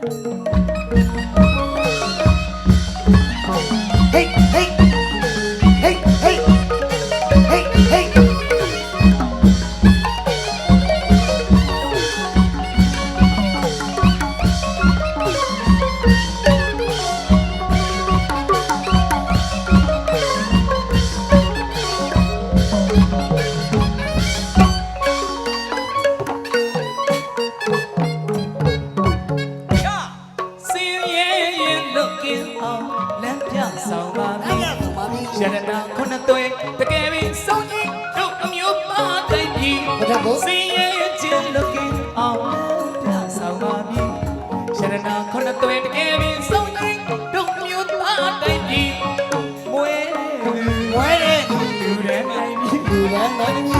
ဟေး တကယ်ပင်စုံကြီးတို့အမျိုးပါတိုင်းပြည်ဘာလို့ကိုစင်ရဲ့ချင်းလုတ်ကင်းအောင်လမ်းပြဆောင်ပါမည်ရတနာခုနှစ်သွဲတကယ်ပင်စုံကြီးတို့အမျိုးပါတိုင်းပြည်မွေးဝဲတဲ့လူရဲနိုင်ပြီလူရန်နိုင်ကြီးကျော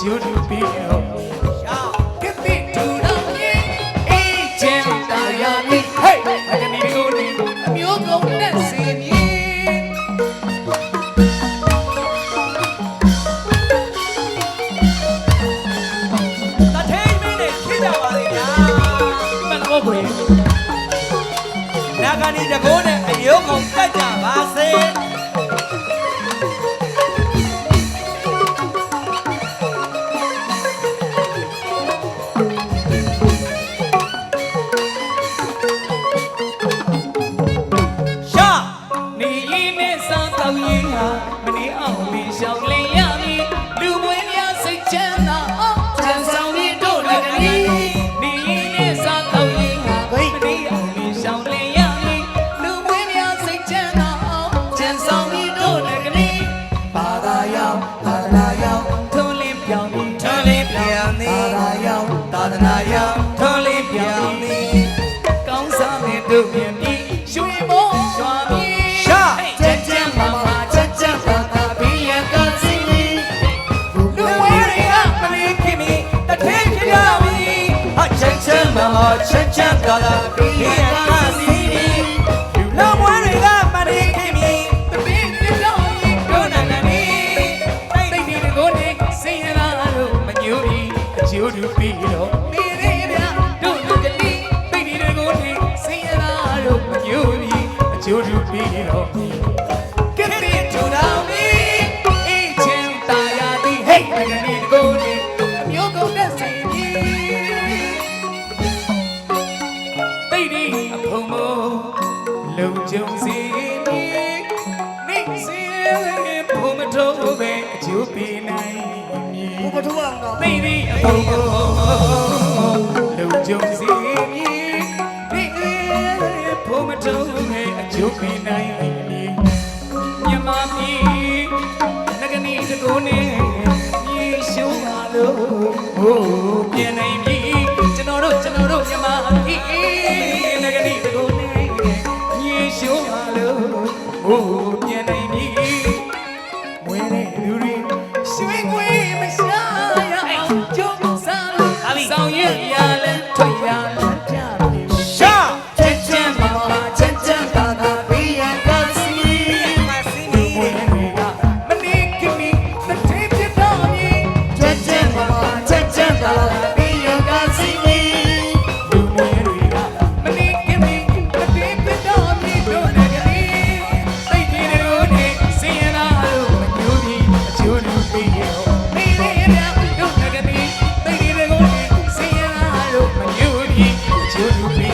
ကျိုးတူပြီးတော့ကတိတူတော်ကြီးအေးချမ်းသာရမည်ဟေးအကနီကိုနေအမျိုးကုန်နဲ့စီမည်တထိန်မင်းနဲ့ဖြစ်ကြပါလေဗျာမန်တော့ကိုယ်နာဂာနီတကိုးနဲ့အယုံကုန်တက်ကြပါစေ ရှောင်လင်းရမည်လူမွေးများစိတ်ချမ်းသာအောင်ချမ်းဆောင်ပြီးတို့လည်းကလေးနေရင်နဲ့စားတော့ရင်ဟာမနေအောင်မင်းရှောင်လင်းရမည်လူမွေးများစိတ်ချမ်းသာအောင်ချမ်းဆောင်ပြီးတို့လည်းကလေးဘာသာရောက်ဘာသာရောက်ထုံးလင်းပြောင်းပြီးထွန်းလေးပြောင်းနေဘာသာရောက်သာသနာရောက်ထွန်းလေးပြောင်းနေကောင်းစားတဲ့တို့ ချမ်းမမချမ်းချမ်းသာသာပြီးရကစီလောမွေးတွေကမရခင်မီတပင်းပြတော့ရင်တို့နာနာနီတိတ်ဒီကိုနေစင်ရလာလို့မညူပြီးအကျိုးတူပြီးတော့ တိတ်ဒီအဖုံမလုံကြုံစီနေနေစီဖုံမတော်ပဲအကျိုးပေးနိုင်မည်ဘုမထူအောင်တော့သိပြီအဖို့ကိုလုံကြုံစီမည်ဒီဖို့မတုံးနဲ့အကျိုးပေးနိုင်မည်မြမမီငကနီတကိုနဲ့မြေရှိုးပါလို့ဟိုးပြန်နေ တဲ့လူတွေရွှေခွေမရှာရအောင်ကြိုးစားလို့ဆောင်ရရလဲထွက်ရလဲပြတယ်ရှာချက်ချက်ပါပါချက်ချက်ပါပါဘေးရန်ကစီမစီမီတွေကမနေခင်မီတစ်ထည့်ပြတော့မီချက်ချက်ပါပါချက်ချက်ပါပါ Hoje o